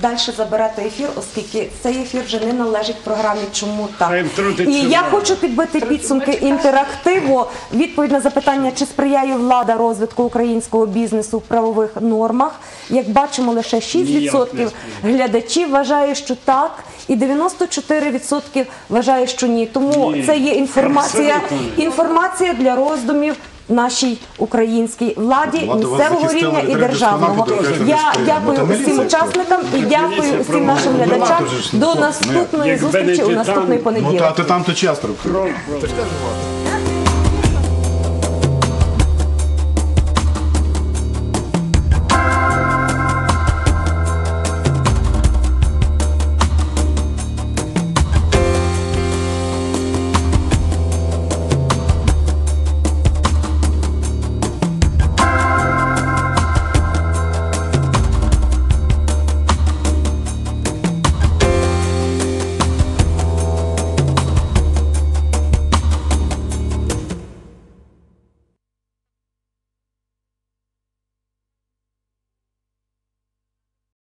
далі забирати ефір, оскільки цей ефір вже не належить програмі. Чому так? І я хочу підбити підсумки інтерактиву. Відповідь на запитання, чи сприяє влада розвитку українського бізнесу в правових нормах. Як бачимо, лише 6% глядачів вважає, що так, і 94% вважає, що ні. Тому це є інформація, інформація для роздумів. Нашій українській владі місцевого рівня і державного. Я дякую ну, усім учасникам і дякую усім нашим Ну, глядачам. До наступної зустрічі у наступний Ну, понеділок. та, ти там то просто.